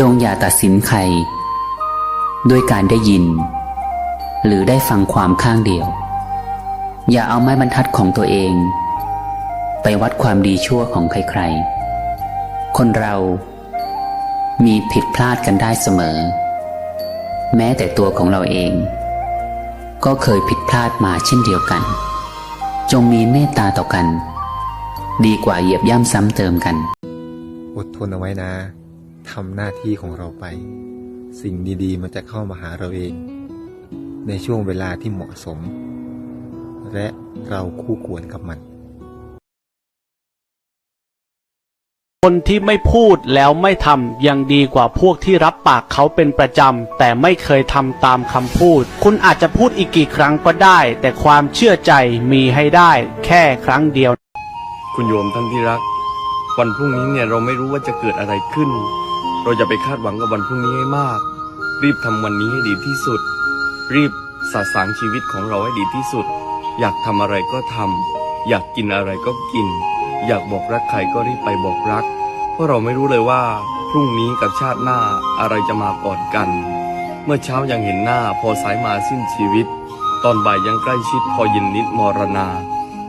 จงอย่าตัดสินใคร ด้วยการได้ยิน หรือได้ฟังความข้างเดียว อย่าเอาไม้บรรทัดของตัวเอง ไปวัดความดีชั่วของใครๆ คนเรามีผิดพลาดกันได้เสมอ แม้แต่ตัวของเราเอง ก็เคยผิดพลาดมาเช่นเดียวกัน จงมีเมตตาต่อกัน ดีกว่าเหยียบย่ำซ้ำเติมกัน อดทนเอาไว้นะ ทำหน้าที่ของเราไป สิ่งดีๆ มันจะเข้ามาหาเราเอง ในช่วงเวลาที่เหมาะสม และเราคู่ควรกับมัน คนที่ไม่พูดแล้วไม่ทำยังดีกว่าพวกที่รับปากเขาเป็นประจำ แต่ไม่เคยทำตามคำพูด คุณอาจจะพูดอีกกี่ครั้งก็ได้ แต่ความเชื่อใจมีให้ได้ แค่ครั้งเดียว คุณโยมท่านที่รัก วันพรุ่งนี้เนี่ยเราไม่รู้ว่าจะเกิดอะไรขึ้น เราจะไปคาดหวังกับวันพรุ่งนี้ให้มาก รีบทำวันนี้ให้ดีที่สุด รีบสะสางชีวิตของเราให้ดีที่สุด อยากทำอะไรก็ทำอยากกินอะไรก็กิน อยากบอกรักใครก็รีบไปบอกรัก เพราะเราไม่รู้เลยว่า พรุ่งนี้กับชาติหน้าอะไรจะมาก่อนกัน เมื่อเช้ายังเห็นหน้า พอสายมาสิ้นชีวิต ตอนบ่ายยังใกล้ชิดพอเย็นนิดมรณา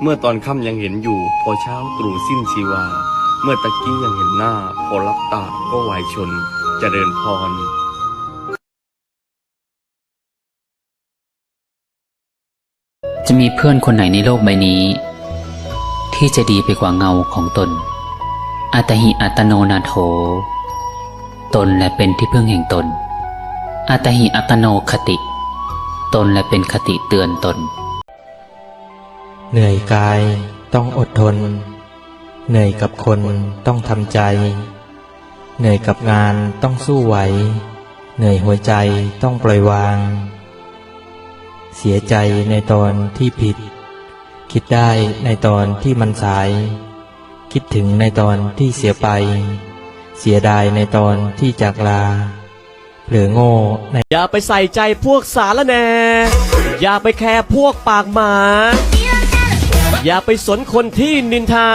เมื่อตอนค่ำยังเห็นอยู่ พอเช้าตรู่สิ้นชีวา เมื่อตะกี้ยังเห็นหน้า พอรับตาก็วายชนเจริญพรจะมีเพื่อนคนไหนในโลกใบนี้ ที่จะดีไปกว่าเงาของตน อัตหิอัตโนนาโถ ตนและเป็นที่พึ่งแห่งตน อัตหิอัตโนคติ ตนและเป็นคติเตือนตน เหนื่อยกายต้องอดทน เหนื่อยกับคนต้องทำใจ เหนื่อยกับงานต้องสู้ไหว เหนื่อยหัวใจต้องปล่อยวาง เสียใจในตอนที่ผิด คิดได้ในตอนที่มันสาย คิดถึงในตอนที่เสียไป เสียดายในตอนที่จากลาเผลอโง่ในอย่าไปใส่ใจพวกสารแหน่ อย่าไปแคร์พวกปากหมา อย่าไปสนคนที่นินทา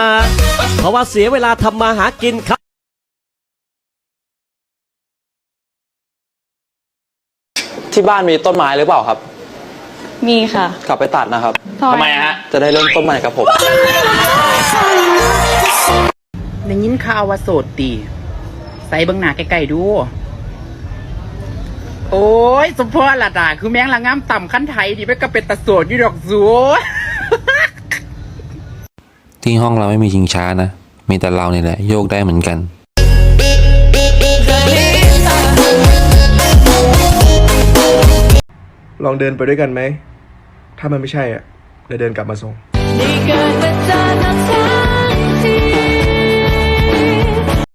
เพราะว่าเสียเวลาทำมาหากินครับ ที่บ้านมีต้นไม้หรือเปล่าครับ มีค่ะ กลับไปตัดนะครับ ทำไมฮะ จะได้เริ่มต้นใหม่กับผม ได้ยินข่าวว่าโสดตีใส่เบิ่งหน้าใกล้ๆดู โอ้ย สมพรละดาคือแมงละงามต่ำขั้นไทยดิไปก็เป็นตะโสดอยู่ดอกสัว ที่ห้องเราไม่มีชิงช้านะ มีแต่เราเนี่ยแหละโยกได้เหมือนกัน ลองเดินไปด้วยกันไหม ถ้ามันไม่ใช่อะเดี๋ยวเดินกลับมาส่งนี่เกิดมาเจอน้